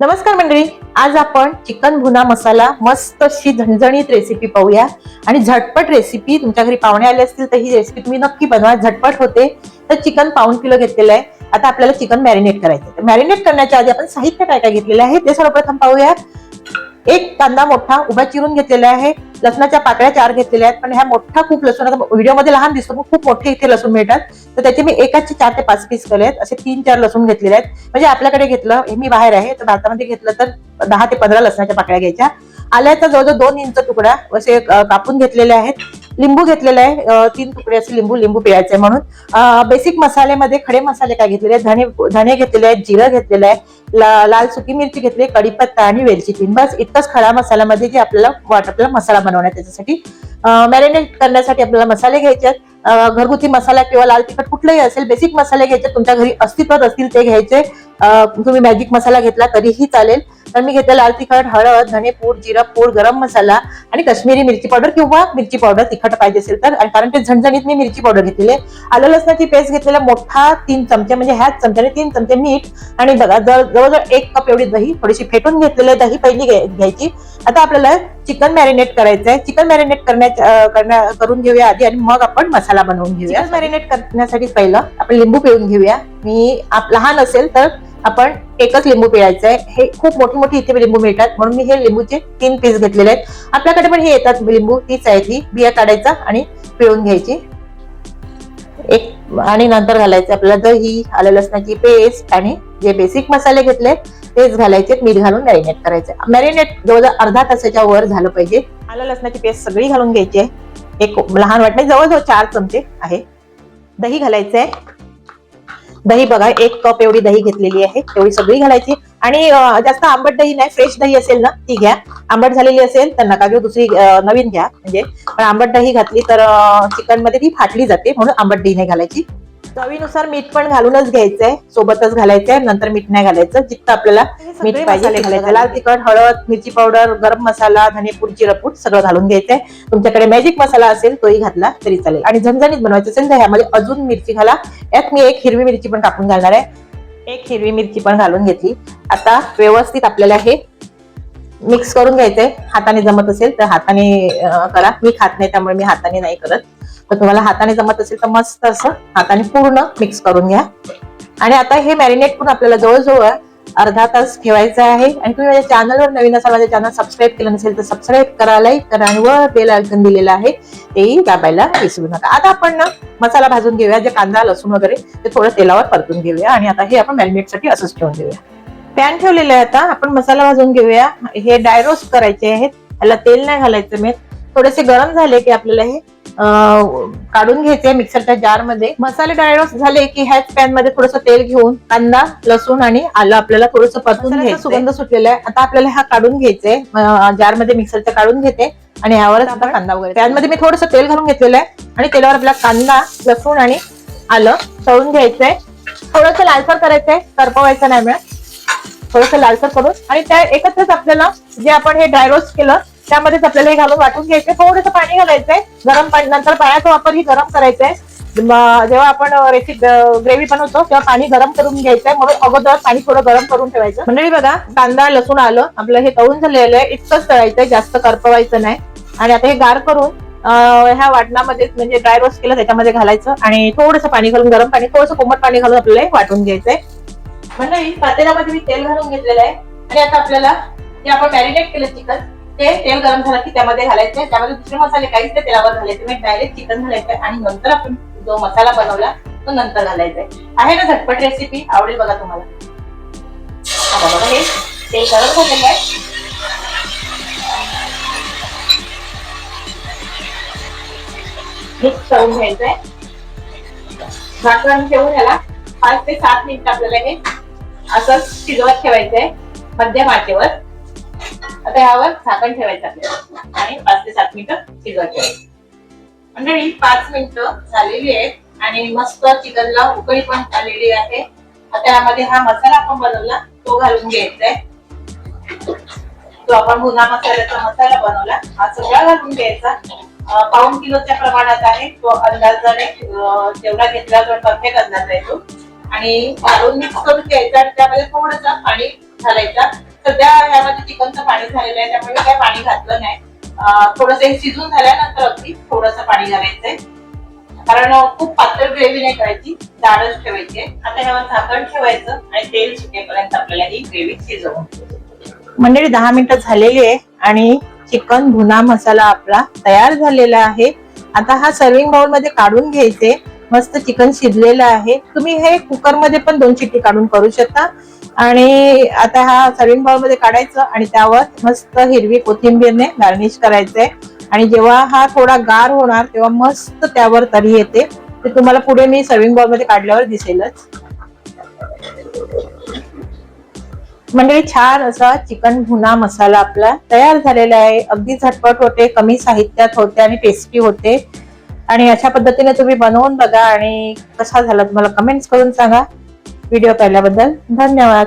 नमस्कार मंडळी आज आपण चिकन भुना मसाला मस्त अशी झणझणीत रेसिपी पाहूया. आणि झटपट रेसिपी तुमच्या घरी पाहुणे आले असतील तर ही रेसिपी तुम्ही नक्की बनवा. झटपट होते तर चिकन पाऊन किलो घेतलेलं आहे. आता आपल्याला चिकन मॅरिनेट करायचं मॅरिनेट करण्याच्या आधी आपण साहित्य काय काय घेतलेलं आहे ते सर्वप्रथम पाहूया एक कांदा मोठा उभा चिरून घेतलेला आहे. लसणाच्या पाकळ्या चार घेतलेल्या आहेत. पण ह्या मोठा खूप लसूण आता व्हिडिओमध्ये लहान दिसतो पण खूप मोठे इथे लसूण मिळतात. तर त्याचे मी एकाचे चार ते पाच पीस केले आहेत असे तीन चार लसूण घेतलेले आहेत. म्हणजे आपल्याकडे घेतलं हे मी बाहेर आहे. तर भारतामध्ये घेतलं तर दहा ते पंधरा लसणाच्या पाकळ्या घ्यायच्या. आल्याचा जवळजवळ दोन इंच तुकडा असे कापून घेतलेले आहेत. लिंबू घेतलेला आहे तीन तुकडे असे लिंबू लिंबू पिळायचे म्हणून. बेसिक मसाल्यामध्ये खडे मसाले काय घेतलेले आहेत? धने धने घेतलेले आहेत जिरं घेतलेलं आहे ला- लाल सुकी मिरची घेतली आहे, कढीपत्ता आणि वेलची तीन. बस इतकंच खडा मसाल्यामध्ये जे आपल्याला वाट आपल्याला मसाला बनवण्यात त्याच्यासाठी मॅरिनेट करण्यासाठी आपल्याला मसाले घ्यायचे आहेत. घरगुती मसाला किंवा लाल तिखट कुठलंही असेल बेसिक मसाले घ्यायचे तुमच्या घरी अस्तित्वात असतील ते घ्यायचे. तुम्ही मॅजिक मसाला घेतला तरीही चालेल. तर मी घेतलं लाल तिखट हळद धणेपूड जिरा पूड गरम मसाला आणि काश्मीरी मिरची पावडर किंवा मिरची पावडर तिखट पाहिजे असेल तर. कारण ते झणझणीत मी मिरची पावडर घेतलेली आहे. आलं लसणाची पेस्ट घेतलेला मोठा तीन चमचे म्हणजे ह्याच चमच्याने तीन चमचे मीठ आणि बघा जवळ- जवळजवळ एक कप एवढी दही थोडीशी फेटून घेतलेली दही पहिली घ्यायची. आता आपल्याला चिकन मॅरिनेट करायचं आहे चिकन मॅरिनेट करण्या करून घेऊया आधी आणि मग आपण मसाला बनवून घेऊया. मॅरिनेट करण्यासाठी पहिलं आपण लिंबू पिळून घेऊया. मी आप- लहान असेल तर आपण एकच लिंबू पिळायचं आहे हे खूप मोठी मोठी इथे लिंबू मिळतात. म्हणून मी हे लिंबूचे तीन पीस घेतलेले आहेत. आपल्याकडे पण हे येतात. लिंबू तीच आहे ती. बिया काढायचा आणि पिळून घ्यायची. एक आणि नंतर घालायचं आपल्याला दही आलं लसणाची पेस्ट आणि जे बेसिक मसाले घेतले तेच घालायचे. मीठ घालून मॅरिनेट करायचं. मॅरिनेट जवळजवळ अर्धा तासाच्या वर झालं पाहिजे. आलं लसणाची पेस्ट सगळी घालून घ्यायची आहे. एक लहान वाटणे जवळजवळ चार चमचे आहे. दही घालायचं आहे दही बघा एक कप एवढी दही घेतलेली आहे. तेवढी सगळी घालायची. आणि जास्त आंबट दही नाही फ्रेश दही असेल ना ती घ्या. आंबट झालेली असेल तर नका घेऊ दुसरी नवीन घ्या. म्हणजे पण आंबट दही घातली तर चिकनमध्ये ती फाटली जाते म्हणून आंबट दही नाही घालायची. चवीनुसार मीठ पण घालूनच घ्यायचंय. सोबतच घालायचंय नंतर मीठ नाही घालायचं. जितकं आपल्याला मीठ पाहिजे घालायचं. लाल तिखट हळद मिरची पावडर गरम मसाला धनेपूड जिरपूड सगळं घालून घ्यायचंय. तुमच्याकडे मॅजिक मसाला असेल तोही घातला तरी चालेल. आणि झणझणीत बनवायचं असेल तर ह्यामध्ये अजून मिरची घाला. यात मी एक हिरवी मिरची पण कापून घालणार आहे. एक हिरवी मिरची पण घालून घेतली. आता व्यवस्थित आपल्याला हे मिक्स करून घ्यायचंय. हाताने जमत असेल तर हाताने करा. मी खात नाही त्यामुळे मी हाताने नाही करत. तर तुम्हाला हाताने जमत असेल तर मस्त असं हाताने पूर्ण मिक्स करून घ्या. आणि आता हे मॅरिनेट करून आपल्याला जवळजवळ अर्धा तास ठेवायचा आहे. आणि तुम्ही माझ्या चॅनलवर नवीन असाल माझ्या चॅनल सबस्क्राईब केलं नसेल तर सबस्क्राईब करा लाईक करा आणि वर बेल आयकन दिलेलं आहे. तेही दाबायला विसरू नका. आता आपण ना मसाला भाजून घेऊया जे कांदा लसूण वगैरे ते थोडं तेलावर परतून घेऊया. आणि आता हे आपण मॅरिनेटसाठी असंच ठेवून देऊया. पॅन ठेवलेलं आहे आता. आपण मसाला भाजून घेऊया. हे डायरोस्ट करायचे आहेत. याला तेल नाही घालायचं मी थोडेसे गरम झाले की आपल्याला हे काढून घ्यायचे मिक्सरच्या जारमध्ये. मसाले डायरोस्ट झाले की ह्याच पॅनमध्ये थोडस तेल घेऊन कांदा लसूण आणि आलं आपल्याला थोडस परतून घ्यायचं सुगंध सुटलेला आहे. आता आपल्याला हा काढून घ्यायचंय. जारमध्ये मिक्सरच्या काढून घेते आणि ह्यावरच आता कांदा वगैरे पॅनमध्ये मी थोडस तेल घालून घेतलेलं आहे आणि तेलावर आपला कांदा लसूण आणि आलं तळून घ्यायचंय. थोडस लालसर करायचंय. करपवायचं नाही मिळत थोडस लालसर करून आणि त्या एकत्रच आपल्याला जे आपण हे ड्राय रोस्ट केलं त्यामध्येच आपल्याला हे घालून वाटून घ्यायचंय. थोडंसं पाणी घालायचंय. गरम पाणी नंतर पाण्याचा वापर ही गरम करायचंय. जेव्हा आपण रेसिपी ग्रेव्ही बनवतो तेव्हा पाणी गरम करून घ्यायचंय. म्हणून अगोदर पाणी थोडं गरम करून ठेवायचं. मंडळी बघा कांदा लसूण आलं. आपलं हे तळून झालेलं आहे. इतकंच तळायचंय. जास्त करपवायचं नाही. आणि आता हे गार करून ह्या वाटणामध्ये म्हणजे ड्राय रोस्ट केलं त्याच्यामध्ये घालायचं. आणि थोडंसं पाणी घालून गरम पाणी थोडंसं कोमट पाणी घालून आपल्याला वाटून घ्यायचंय. मंडळी पातेल्यामध्ये मी तेल घालून घेतलेलं आहे. आणि आता आपल्याला जे आपण मॅरिनेट केलं चिकन. ते तेल गरम झालं की त्यामध्ये घालायचे. त्यामध्ये दुसरे मसाले काहीच ते तेलावर घालायचे. मी डायरेक्ट चिकन घालायचं आणि नंतर आपण जो मसाला बनवला तो नंतर घालायचा आहे. ना झटपट रेसिपी आवडेल बघा तुम्हाला. आता बघा हे तेल गरम झालेलं आहे. मिक्स करून घ्यायचंय झाकण ठेवून घ्यायला पाच ते सात मिनिट आपल्याला हे असं शिजवत ठेवायचंय मध्यम आचेवर. आता यावर झाकण ठेवायचं आपल्याला आणि पाच ते सात मिनिटं शिजवत ठेवायचं मंडळी पाच मिनिटं झालेली आहेत आणि मस्त चिकनला उकळी पण आलेली आहे. आता यामध्ये हा मसाला आपण बनवला तो घालून घ्यायचा आहे. तो आपण गुन्हा मसाल्याचा मसाला बनवला. हा सगळा घालून घ्यायचा. पाऊन पाऊण किलोच्या प्रमाणात आहे. तो अंदाजाने जेवढा घेतला तर परफेक्ट अंदाज आहे तो. आणि घालून मिक्स करून घ्यायचा आणि त्यामध्ये थोडंसं पाणी घालायचा. सध्या ह्यामध्ये चिकनचं पाणी झालेलं आहे त्यामुळे मी काही पाणी घातलं नाही. थोडस हे शिजून झाल्यानंतर अगदी थोडंसं पाणी घालायचंय. कारण खूप पातळ ग्रेव्ही नाही करायची जाडच ठेवायची. आता ह्यावर झाकण ठेवायचं आणि तेल सुटेपर्यंत आपल्याला ही ग्रेव्ही शिजवून मंडळी दहा मिनिटं झालेली आहे आणि चिकन भुना मसाला आपला तयार झालेला आहे. आता हा सर्विंग बाउलमध्ये काढून घ्यायचे. मस्त चिकन शिजलेलं आहे. तुम्ही हे कुकरमध्ये पण दोन चिट्टी काढून करू शकता. आणि आता हा सर्विंग बॉलमध्ये काढायचं आणि त्यावर मस्त हिरवी कोथिंबीरने गार्निश करायचंय. आणि जेव्हा हा थोडा गार होणार तेव्हा मस्त त्यावर तरी येते. ते तुम्हाला पुढे मी सर्विंग बॉलमध्ये काढल्यावर दिसेलच. म्हणजे छान असा चिकन भुना मसाला आपला तयार झालेला आहे. अगदी झटपट होते कमी साहित्यात होते आणि टेस्टी होते. आणि अशा पद्धतीने तुम्ही बनवून बघा आणि कसा झाला तुम्हाला कमेंट्स करून सांगा. व्हिडिओ पाहिल्याबद्दल धन्यवाद.